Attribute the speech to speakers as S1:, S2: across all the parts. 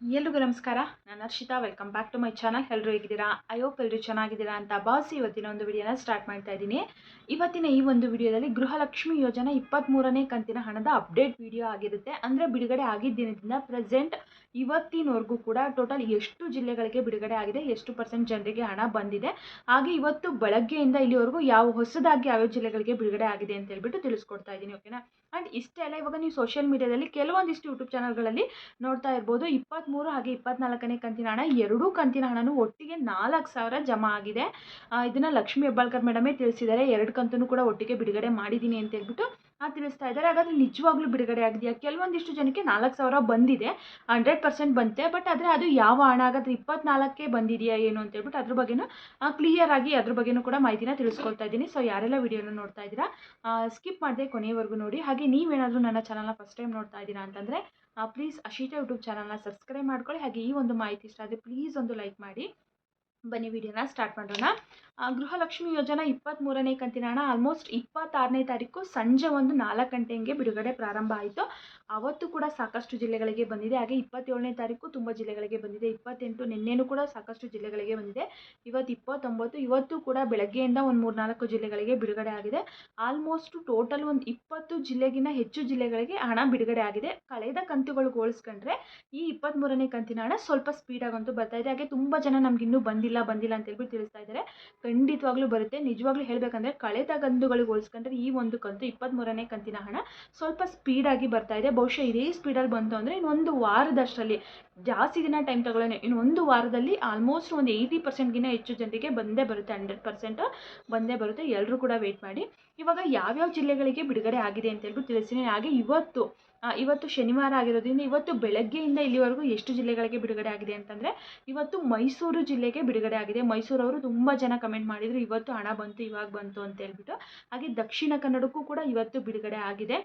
S1: ಎಲ್ರಿಗೂ ನಮಸ್ಕಾರ. ನಾನು Harshita. Welcome back to my channel ಎಲ್ಲರೂ ಹೇಗಿದ್ದೀರಾ? ಐ ಹೋಪ್ ಎಲ್ಲರೂ ಚೆನ್ನಾಗಿದ್ದೀರಾ ಅಂತ ಭಾವಿಸಿ ಇವತ್ತಿನ ಒಂದು ವಿಡಿಯೋನ ಸ್ಟಾರ್ಟ್ ಮಾಡ್ತಾ ಇದ್ದೀನಿ. ಇವತ್ತಿನ ಈ ಒಂದು ವಿಡಿಯೋದಲ್ಲಿ ಗೃಹಲಕ್ಷ್ಮಿ ಯೋಜನೆ ಇಪ್ಪತ್ತ್ಮೂರನೇ ಕಂತಿನ ಹಣದ ಅಪ್ಡೇಟ್ ವಿಡಿಯೋ ಆಗಿರುತ್ತೆ. ಅಂದರೆ ಬಿಡುಗಡೆ ಆಗಿದ್ದ ದಿನದಿಂದ ಪ್ರೆಸೆಂಟ್ ಇವತ್ತಿನವರೆಗೂ ಕೂಡ ಟೋಟಲ್ ಎಷ್ಟು ಜಿಲ್ಲೆಗಳಿಗೆ ಬಿಡುಗಡೆ ಆಗಿದೆ, ಎಷ್ಟು ಪರ್ಸೆಂಟ್ ಜನರಿಗೆ ಹಣ ಬಂದಿದೆ, ಹಾಗೆ ಇವತ್ತು ಬೆಳಗ್ಗೆಯಿಂದ ಇಲ್ಲಿವರೆಗೂ ಯಾವ ಹೊಸದಾಗಿ ಯಾವ್ಯಾವ ಜಿಲ್ಲೆಗಳಿಗೆ ಬಿಡುಗಡೆ ಆಗಿದೆ ಅಂತ ಹೇಳ್ಬಿಟ್ಟು ತಿಳಿಸ್ಕೊಡ್ತಾ ಇದ್ದೀನಿ ಓಕೆನಾ ಆ್ಯಂಡ್ ಇಷ್ಟೇ ಅಲ್ಲ, ಇವಾಗ ನೀವು ಸೋಷಿಯಲ್ ಮೀಡಿಯಾದಲ್ಲಿ ಕೆಲವೊಂದಿಷ್ಟು ಯೂಟ್ಯೂಬ್ ಚಾನಲ್ಗಳಲ್ಲಿ ನೋಡ್ತಾ ಇರ್ಬೋದು. ಇಪ್ಪತ್ತ್ಮೂರು ಹಾಗೆ ಇಪ್ಪತ್ನಾಲ್ಕನೇ ಕಂತಿನ ಹಣ, ಎರಡೂ ಕಂತಿನ ಹಣನೂ ಒಟ್ಟಿಗೆ ನಾಲ್ಕು ಸಾವಿರ ಜಮಾ ಆಗಿದೆ. ಇದನ್ನು ಲಕ್ಷ್ಮೀ ಹೆಬ್ಬಾಳ್ಕರ್ ಮೇಡಮೇ ತಿಳಿಸಿದ್ದಾರೆ. ಎರಡು ಕಂತನ್ನು ಕೂಡ ಒಟ್ಟಿಗೆ ಬಿಡುಗಡೆ ಮಾಡಿದ್ದೀನಿ ಅಂತ ಹೇಳ್ಬಿಟ್ಟು ತಿಳಿಸ್ತಾ ಇದ್ದಾರೆ. ಹಾಗಾದ್ರೆ ನಿಜವಾಗ್ಲೂ ಬಿಡುಗಡೆ ಆಗಿದೆಯಾ? ಕೆಲವೊಂದಿಷ್ಟು ಜನಕ್ಕೆ ನಾಲ್ಕು ಸಾವಿರ ಬಂದಿದೆ. ಹಂಡ್ರೆಡ್ ಪರ್ಸೆಂಟ್ ಬಂತೆ. ಬಟ್ ಆದರೆ ಅದು ಯಾವ ಹಣ? ಹಾಗಾದ್ರೆ ಇಪ್ಪತ್ನಾಲ್ಕೇ ಬಂದಿದೆಯಾ ಏನು ಅಂತ ಹೇಳ್ಬಿಟ್ಟು ಅದ್ರ ಬಗ್ಗೆನೂ ಕ್ಲಿಯರ್ ಆಗಿ ಅದ್ರ ಬಗ್ಗೆನೂ ಕೂಡ ಮಾಹಿತಿನ ತಿಳಿಸ್ಕೊಳ್ತಾ ಇದ್ದೀನಿ. ಸೊ ಯಾರೆಲ್ಲ ವಿಡಿಯೋನ ನೋಡ್ತಾ ಇದ್ದೀರಾ ಸ್ಕಿಪ್ ಮಾಡದೆ ಕೊನೆಯವರೆಗೂ ನೋಡಿ. ಹಾಗೆ ನೀವೇನಾದರೂ ನನ್ನ ಚಾನಲ್ನ ಫಸ್ಟ್ ಟೈಮ್ ನೋಡ್ತಾ ಇದ್ದೀರಾ ಅಂತಂದರೆ ಪ್ಲೀಸ್ ಅಶೀತ ಯೂಟ್ಯೂಬ್ ಚಾನಲ್ನ ಸಬ್ಸ್ಕ್ರೈಬ್ ಮಾಡ್ಕೊಳ್ಳಿ. ಹಾಗೆ ಈ ಒಂದು ಮಾಹಿತಿ ಇಷ್ಟ ಆದರೆ ಪ್ಲೀಸ್ ಒಂದು ಲೈಕ್ ಮಾಡಿ. ಬನ್ನಿ ವಿಡಿಯೋನ ಸ್ಟಾರ್ಟ್ ಮಾಡೋಣ. ಗೃಹಲಕ್ಷ್ಮಿ ಯೋಜನಾ ಇಪ್ಪತ್ತ್ಮೂರನೇ ಕಂತಿನ ಹಣ ಆಲ್ಮೋಸ್ಟ್ ಇಪ್ಪತ್ತಾರನೇ ತಾರೀಕು ಸಂಜೆ ಒಂದು ನಾಲ್ಕು ಗಂಟೆ ಹಂಗೆ ಬಿಡುಗಡೆ ಪ್ರಾರಂಭ ಆಯಿತು. ಅವತ್ತು ಕೂಡ ಸಾಕಷ್ಟು ಜಿಲ್ಲೆಗಳಿಗೆ ಬಂದಿದೆ. ಹಾಗೆ ಇಪ್ಪತ್ತೇಳನೇ ತಾರೀಕು ತುಂಬ ಜಿಲ್ಲೆಗಳಿಗೆ ಬಂದಿದೆ. ಇಪ್ಪತ್ತೆಂಟು ನಿನ್ನೆನೂ ಕೂಡ ಸಾಕಷ್ಟು ಜಿಲ್ಲೆಗಳಿಗೆ ಬಂದಿದೆ. ಇವತ್ತು ಇಪ್ಪತ್ತೊಂಬತ್ತು, ಇವತ್ತು ಕೂಡ ಬೆಳಗ್ಗೆಯಿಂದ ಒಂದು ಮೂರು ನಾಲ್ಕು ಜಿಲ್ಲೆಗಳಿಗೆ ಬಿಡುಗಡೆ ಆಗಿದೆ. ಆಲ್ಮೋಸ್ಟ್ ಟೋಟಲ್ ಒಂದು ಇಪ್ಪತ್ತು ಜಿಲ್ಲೆಗಿಂತ ಹೆಚ್ಚು ಜಿಲ್ಲೆಗಳಿಗೆ ಹಣ ಬಿಡುಗಡೆ ಆಗಿದೆ. ಕಳೆದ ಕಂತುಗಳಿಗೆ ಹೋಲಿಸ್ಕೊಂಡ್ರೆ ಈ ಇಪ್ಪತ್ತ್ಮೂರನೇ ಕಂತಿನ ಹಣ ಸ್ವಲ್ಪ ಸ್ಪೀಡಾಗಂತೂ ಬರ್ತಾ ಇದೆ. ಹಾಗೆ ತುಂಬ ಜನ ನಮಗಿನ್ನೂ ಇನ್ನೂ ಬಂದಿಲ್ಲ ಬಂದಿಲ್ಲ ಅಂತ ಹೇಳ್ಬಿಟ್ಟು ತಿಳಿಸ್ತಾ ಇದ್ದಾರೆ. ಖಂಡಿತವಾಗ್ಲೂ ಬರುತ್ತೆ. ನಿಜವಾಗ್ಲೂ ಹೇಳಬೇಕಂದ್ರೆ ಕಳೆದ ಕಂತುಗಳಿಗೆ ಹೋಲಿಸ್ಕೊಂಡ್ರೆ ಈ ಒಂದು ಕಂತು ಇಪ್ಪತ್ತ್ಮೂರನೇ ಕಂತಿನ ಹಣ ಸ್ವಲ್ಪ ಸ್ಪೀಡಾಗಿ ಬರ್ತಾ ಇದೆ. ಬಹುಶಃ ಇದೇ ಸ್ಪೀಡಲ್ಲಿ ಬಂತು ಅಂದರೆ ಇನ್ನೊಂದು ವಾರದಷ್ಟರಲ್ಲಿ, ಜಾಸ್ತಿ ದಿನ ಟೈಮ್ ತಗೊಳ್ಳೋಣ ಇನ್ನೊಂದು ವಾರದಲ್ಲಿ ಆಲ್ಮೋಸ್ಟ್ ಒಂದು ಏಯ್ಟಿ ಪರ್ಸೆಂಟ್ಗಿಂತ ಹೆಚ್ಚು ಜನರಿಗೆ ಬಂದೇ ಬರುತ್ತೆ ಹಂಡ್ರೆಡ್ ಪರ್ಸೆಂಟ್ ಬಂದೇ ಬರುತ್ತೆ. ಎಲ್ಲರೂ ಕೂಡ ವೇಟ್ ಮಾಡಿ. ಇವಾಗ ಯಾವ್ಯಾವ ಜಿಲ್ಲೆಗಳಿಗೆ ಬಿಡುಗಡೆ ಆಗಿದೆ ಅಂತ ಹೇಳ್ಬಿಟ್ಟು ತಿಳಿಸ್ತೀನಿ. ಹಾಗೆ ಇವತ್ತು ಇವತ್ತು ಶನಿವಾರ ಆಗಿರೋದ್ರಿಂದ ಇವತ್ತು ಬೆಳಗ್ಗೆಯಿಂದ ಇಲ್ಲಿವರೆಗೂ ಎಷ್ಟು ಜಿಲ್ಲೆಗಳಿಗೆ ಬಿಡುಗಡೆ ಆಗಿದೆ ಅಂತಂದರೆ ಇವತ್ತು ಮೈಸೂರು ಜಿಲ್ಲೆಗೆ ಬಿಡುಗಡೆ ಆಗಿದೆ. ಮೈಸೂರವರು ತುಂಬ ಜನ ಕಮೆಂಟ್ ಮಾಡಿದರು, ಇವತ್ತು ಹಣ ಬಂತು, ಇವಾಗ ಬಂತು ಅಂತ ಹೇಳ್ಬಿಟ್ಟು. ಹಾಗೆ ದಕ್ಷಿಣ ಕನ್ನಡಕ್ಕೂ ಕೂಡ ಇವತ್ತು ಬಿಡುಗಡೆ ಆಗಿದೆ.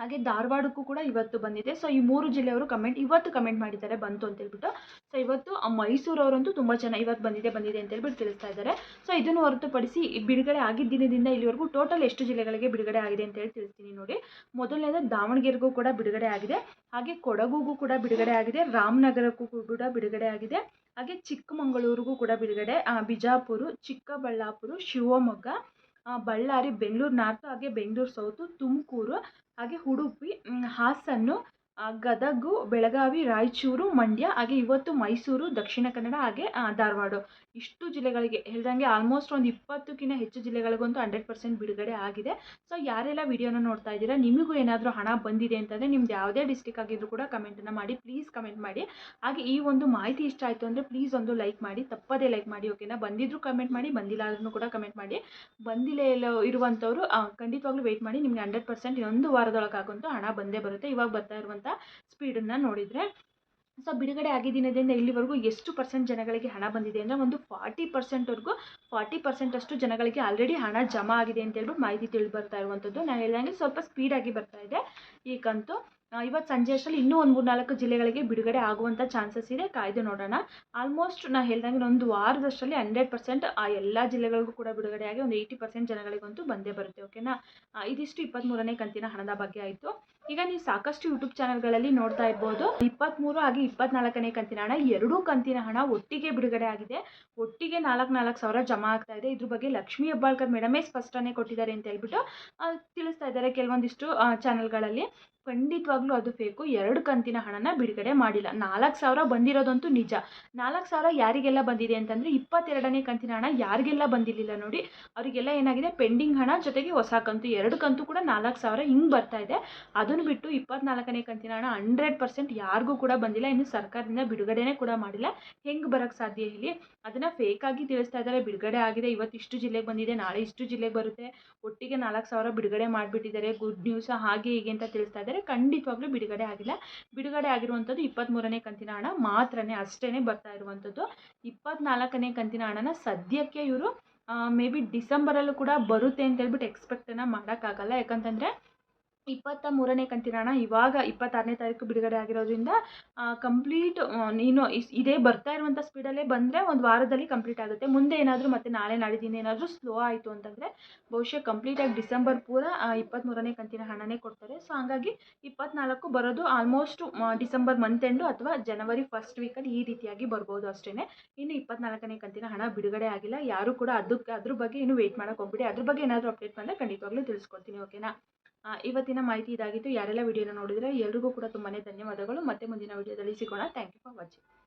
S1: ಹಾಗೆ ಧಾರವಾಡಕ್ಕೂ ಕೂಡ ಇವತ್ತು ಬಂದಿದೆ. ಸೊ ಈ ಮೂರು ಜಿಲ್ಲೆಯವರು ಕಮೆಂಟ್ ಇವತ್ತು ಕಮೆಂಟ್ ಮಾಡಿದ್ದಾರೆ, ಬಂತು ಅಂತ ಹೇಳ್ಬಿಟ್ಟು. ಸೊ ಇವತ್ತು ಮೈಸೂರವರಂತೂ ತುಂಬ ಜನ ಇವತ್ತು ಬಂದಿದೆ ಬಂದಿದೆ ಅಂತ ಹೇಳ್ಬಿಟ್ಟು ತಿಳಿಸ್ತಾ ಇದ್ದಾರೆ. ಸೊ ಇದನ್ನು ಹೊರತುಪಡಿಸಿ ಬಿಡುಗಡೆ ಆಗಿದ್ದ ದಿನದಿಂದ ಇಲ್ಲಿವರೆಗೂ ಟೋಟಲ್ ಎಷ್ಟು ಜಿಲ್ಲೆಗಳಿಗೆ ಬಿಡುಗಡೆ ಆಗಿದೆ ಅಂತ ಹೇಳಿ ತಿಳಿಸ್ತೀನಿ ನೋಡಿ. ಮೊದಲನೇದು ದಾವಣಗೆರೆಗೂ ಕೂಡ ಬಿಡುಗಡೆ ಆಗಿದೆ. ಹಾಗೆ ಕೊಡಗುಗೂ ಕೂಡ ಬಿಡುಗಡೆ ಆಗಿದೆ. ರಾಮನಗರಕ್ಕೂ ಕೂಡ ಬಿಡುಗಡೆ ಆಗಿದೆ. ಹಾಗೆ ಚಿಕ್ಕಮಗಳೂರಿಗೂ ಕೂಡ ಬಿಡುಗಡೆ ಬಿಜಾಪುರ, ಚಿಕ್ಕಬಳ್ಳಾಪುರ, ಶಿವಮೊಗ್ಗ ಬಳ್ಳಾರಿ ಬೆಂಗಳೂರು ನಾರ್ತು ಹಾಗೆ ಬೆಂಗಳೂರು ಸೌತು ತುಮಕೂರು ಹಾಗೆ ಉಡುಪಿ ಆ, ಗದಗು, ಬೆಳಗಾವಿ, ರಾಯಚೂರು, ಮಂಡ್ಯ, ಹಾಗೆ ಇವತ್ತು ಮೈಸೂರು, ದಕ್ಷಿಣ ಕನ್ನಡ, ಹಾಗೆ ಧಾರವಾಡ. ಇಷ್ಟು ಜಿಲ್ಲೆಗಳಿಗೆ ಹೇಳ್ದಂಗೆ ಆಲ್ಮೋಸ್ಟ್ ಒಂದು ಇಪ್ಪತ್ತಕ್ಕಿಂತ ಹೆಚ್ಚು ಜಿಲ್ಲೆಗಳಿಗಂತೂ ಹಂಡ್ರೆಡ್ ಪರ್ಸೆಂಟ್ ಬಿಡುಗಡೆ ಆಗಿದೆ. ಸೊ ಯಾರೆಲ್ಲ ವಿಡಿಯೋನ ನೋಡ್ತಾ ಇದ್ದೀರಾ, ನಿಮಗೂ ಏನಾದರೂ ಹಣ ಬಂದಿದೆ ಅಂತಂದರೆ ನಿಮ್ದು ಯಾವುದೇ ಡಿಸ್ಟಿಕ್ ಆಗಿದ್ರು ಕೂಡ ಕಮೆಂಟನ್ನು ಮಾಡಿ ಪ್ಲೀಸ್ ಕಮೆಂಟ್ ಮಾಡಿ. ಹಾಗೆ ಈ ಒಂದು ಮಾಹಿತಿ ಇಷ್ಟ ಆಯಿತು ಅಂದರೆ ಪ್ಲೀಸ್ ಒಂದು ಲೈಕ್ ಮಾಡಿ, ತಪ್ಪದೇ ಲೈಕ್ ಮಾಡಿ ಓಕೆನಾ ಬಂದಿದ್ರು ಕಮೆಂಟ್ ಮಾಡಿ, ಬಂದಿಲ್ಲ ಆದ್ರೂ ಕೂಡ ಕಮೆಂಟ್ ಮಾಡಿ. ಬಂದಿಲ್ಲ ಇಲ್ಲ ಇರುವಂಥವ್ರು ಖಂಡಿತವಾಗ್ಲೂ ವೆಯ್ಟ್ ಮಾಡಿ, ನಿಮಗೆ ಹಂಡ್ರೆಡ್ ಪರ್ಸೆಂಟ್ ಇನ್ನೊಂದು ವಾರದೊಳಗಾಗಂತೂ ಹಣ ಬಂದೇ ಬರುತ್ತೆ. ಇವಾಗ ಬರ್ತಾ ಇರುವಂಥ ಸ್ಪೀಡನ್ನು ನೋಡಿದರೆ. ಸೊ ಬಿಡುಗಡೆ ಆಗಿದ್ದಿನದಿಂದ ಇಲ್ಲಿವರೆಗೂ ಎಷ್ಟು ಪರ್ಸೆಂಟ್ ಜನಗಳಿಗೆ ಹಣ ಬಂದಿದೆ ಅಂದರೆ ಒಂದು ಫಾರ್ಟಿ ಪರ್ಸೆಂಟ್ವರೆಗೂ ಫಾರ್ಟಿ ಪರ್ಸೆಂಟಷ್ಟು ಜನಗಳಿಗೆ ಆಲ್ರೆಡಿ ಹಣ ಜಮಾ ಆಗಿದೆ ಅಂತ ಹೇಳ್ಬಿಟ್ಟು ಮಾಹಿತಿ ತಿಳಿದು ಬರ್ತಾ ಇರುವಂಥದ್ದು. ನಾನು ಹೇಳಿದಂಗೆ ಸ್ವಲ್ಪ ಸ್ಪೀಡಾಗಿ ಬರ್ತಾ ಇದೆ ಈ ಕಂತು. ಇವತ್ತು ಸಂಜೆ ಅಷ್ಟರಲ್ಲಿ ಇನ್ನೂ ಒಂದು ಮೂರು ನಾಲ್ಕು ಜಿಲ್ಲೆಗಳಿಗೆ ಬಿಡುಗಡೆ ಆಗುವಂಥ ಚಾನ್ಸಸ್ ಇದೆ. ಕಾಯ್ದು ನೋಡೋಣ. ಆಲ್ಮೋಸ್ಟ್ ನಾನು ಹೇಳ್ದಂಗೆ ಒಂದು ವಾರದಷ್ಟರಲ್ಲಿ ಹಂಡ್ರೆಡ್ ಪರ್ಸೆಂಟ್ ಆ ಎಲ್ಲ ಜಿಲ್ಲೆಗಳಿಗೂ ಕೂಡ ಬಿಡುಗಡೆ ಆಗಿ ಒಂದು ಏಯ್ಟಿ ಪರ್ಸೆಂಟ್ ಜನಗಳಿಗಂತೂ ಬಂದೇ ಬರುತ್ತೆ ಓಕೆನಾ ಇದಿಷ್ಟು ಇಪ್ಪತ್ತ್ಮೂರನೇ ಕಂತಿನ ಹಣದ ಬಗ್ಗೆ ಆಯಿತು. ಈಗ ನೀವು ಸಾಕಷ್ಟು ಯೂಟ್ಯೂಬ್ ಚಾನಲ್ಗಳಲ್ಲಿ ನೋಡ್ತಾ ಇರ್ಬೋದು. ಇಪ್ಪತ್ತ್ಮೂರು ಹಾಗೆ ಇಪ್ಪತ್ನಾಲ್ಕನೇ ಕಂತಿನ ಹಣ, ಎರಡೂ ಕಂತಿನ ಹಣ ಒಟ್ಟಿಗೆ ಬಿಡುಗಡೆ ಆಗಿದೆ. ಒಟ್ಟಿಗೆ ನಾಲ್ಕು ನಾಲ್ಕು ಸಾವಿರ ಜಮಾ ಆಗ್ತಾ ಇದೆ. ಇದ್ರ ಬಗ್ಗೆ ಲಕ್ಷ್ಮೀ ಹೆಬ್ಬಾಳ್ಕರ್ ಮೇಡಮೇ ಸ್ಪಷ್ಟನೆ ಕೊಟ್ಟಿದ್ದಾರೆ ಅಂತ ಹೇಳ್ಬಿಟ್ಟು ತಿಳಿಸ್ತಾ ಇದ್ದಾರೆ ಕೆಲವೊಂದಿಷ್ಟು ಚಾನಲ್ಗಳಲ್ಲಿ. ಖಂಡಿತವಾಗ್ಲೂ ಅದು ಫೇಕು ಎರಡು ಕಂತಿನ ಹಣನ ಬಿಡುಗಡೆ ಮಾಡಿಲ್ಲ. ನಾಲ್ಕು ಸಾವಿರ ಬಂದಿರೋದಂತೂ ನಿಜ. ನಾಲ್ಕು ಸಾವಿರ ಯಾರಿಗೆಲ್ಲ ಬಂದಿದೆ ಅಂತಂದರೆ ಇಪ್ಪತ್ತೆರಡನೇ ಕಂತಿನ ಹಣ ಯಾರಿಗೆಲ್ಲ ಬಂದಿರಲಿಲ್ಲ ನೋಡಿ. ಅವರಿಗೆಲ್ಲ ಏನಾಗಿದೆ? ಪೆಂಡಿಂಗ್ ಹಣ ಜೊತೆಗೆ ಹೊಸ ಕಂತು. ಎರಡು ಕಂತು ಕೂಡ ನಾಲ್ಕು ಸಾವಿರ ಹಿಂಗೆ ಬರ್ತಾ ಇದೆ. ಅದನ್ನು ಬಿಟ್ಟು ಇಪ್ಪತ್ನಾಲ್ಕನೇ ಕಂತಿನ ಹಣ ಹಂಡ್ರೆಡ್ ಪರ್ಸೆಂಟ್ ಯಾರಿಗೂ ಕೂಡ ಬಂದಿಲ್ಲ. ಇನ್ನು ಸರ್ಕಾರದಿಂದ ಬಿಡುಗಡೆನೇ ಕೂಡ ಮಾಡಿಲ್ಲ. ಹೆಂಗೆ ಬರೋಕ್ಕೆ ಸಾಧ್ಯ ಹೇಳಿ? ಅದನ್ನು ಫೇಕಾಗಿ ತಿಳಿಸ್ತಾ ಇದ್ದಾರೆ. ಬಿಡುಗಡೆ ಆಗಿದೆ. ಇವತ್ತು ಇಷ್ಟು ಜಿಲ್ಲೆಗೆ ಬಂದಿದೆ. ನಾಳೆ ಇಷ್ಟು ಜಿಲ್ಲೆಗೆ ಬರುತ್ತೆ. ಒಟ್ಟಿಗೆ ನಾಲ್ಕು ಸಾವಿರ ಬಿಡುಗಡೆ ಮಾಡಿಬಿಟ್ಟಿದ್ದಾರೆ. ಗುಡ್ ನ್ಯೂಸ್ ಹಾಗೆ ಹೀಗೆ ಅಂತ ತಿಳಿಸ್ತಾ ಇದ್ದಾರೆ. ಖಂಡಿತವಾಗ್ಲೂ ಬಿಡುಗಡೆ ಆಗಿಲ್ಲ. ಬಿಡುಗಡೆ ಆಗಿರುವಂಥದ್ದು ಇಪ್ಪತ್ತ್ಮೂರನೇ ಕಂತಿನ ಹಣ ಮಾತ್ರನೇ ಅಷ್ಟೇ ಬರ್ತಾ ಇರುವಂಥದ್ದು. ಇಪ್ಪತ್ನಾಲ್ಕನೇ ಕಂತಿನ ಹಣನ ಸದ್ಯಕ್ಕೆ ಇವರು ಮೇ ಬಿ ಡಿಸೆಂಬರಲ್ಲೂ ಕೂಡ ಬರುತ್ತೆ ಅಂತ ಹೇಳ್ಬಿಟ್ಟು ಎಕ್ಸ್ಪೆಕ್ಟನ್ನು ಮಾಡೋಕ್ಕಾಗಲ್ಲ. ಯಾಕಂತಂದರೆ ಇಪ್ಪತ್ತ ಮೂರನೇ ಕಂತಿನ ಹಣ ಇವಾಗ ಇಪ್ಪತ್ತಾರನೇ ತಾರೀಕು ಬಿಡುಗಡೆ ಆಗಿರೋದ್ರಿಂದ ಕಂಪ್ಲೀಟ್ ನೀನು ಇಸ್- ಇದೇ ಬರ್ತಾ ಇರುವಂಥ ಸ್ಪೀಡಲ್ಲೇ ಬಂದರೆ ಒಂದು ವಾರದಲ್ಲಿ ಕಂಪ್ಲೀಟ್ ಆಗುತ್ತೆ. ಮುಂದೆ ಏನಾದರೂ ಮತ್ತೆ ನಾಳೆ ನಾಡಿದ್ದೀನಿ ಏನಾದರೂ ಸ್ಲೋ ಆಯಿತು ಅಂತಂದರೆ, ಬಹುಶಃ ಕಂಪ್ಲೀಟಾಗಿ ಡಿಸೆಂಬರ್ ಪೂರ ಇಪ್ಪತ್ತ್ಮೂರನೇ ಕಂತಿನ ಹಣನೇ ಕೊಡ್ತಾರೆ. ಸೊ ಹಾಗಾಗಿ ಇಪ್ಪತ್ನಾಲ್ಕು ಬರೋದು ಆಲ್ಮೋಸ್ಟ್ ಡಿಸೆಂಬರ್ ಮಂತ್ ಎಂಡು ಅಥವಾ ಜನವರಿ ಫಸ್ಟ್ ವೀಕಲ್ಲಿ ಈ ರೀತಿಯಾಗಿ ಬರ್ಬೋದು ಅಷ್ಟೇ ಇನ್ನು ಇಪ್ಪತ್ನಾಲ್ಕನೇ ಕಂತಿನ ಹಣ ಬಿಡುಗಡೆ ಆಗಿಲ್ಲ. ಯಾರು ಕೂಡ ಅದಕ್ಕೆ, ಅದ್ರ ಬಗ್ಗೆ ಇನ್ನೂ ವೆಯ್ಟ್ ಮಾಡೋಕೆ ಹೋಗ್ಬಿಡಿ. ಅದ್ರ ಬಗ್ಗೆ ಏನಾದರೂ ಅಪ್ಡೇಟ್ ಬಂದರೆ ಖಂಡಿತವಾಗ್ಲೂ ತಿಳಿಸ್ಕೊಡ್ತೀನಿ ಓಕೆನಾ ಇವತ್ತಿನ ಮಾಹಿತಿ ಇದಾಗಿತ್ತು. ಯಾರೆಲ್ಲ ವಿಡಿಯೋನ ನೋಡಿದರೆ, ಎಲ್ರಿಗೂ ಕೂಡ ತುಂಬಾ ಧನ್ಯವಾದಗಳು. ಮತ್ತೆ ಮುಂದಿನ ವಿಡಿಯೋದಲ್ಲಿ ಸಿಗೋಣ. Thank you for watching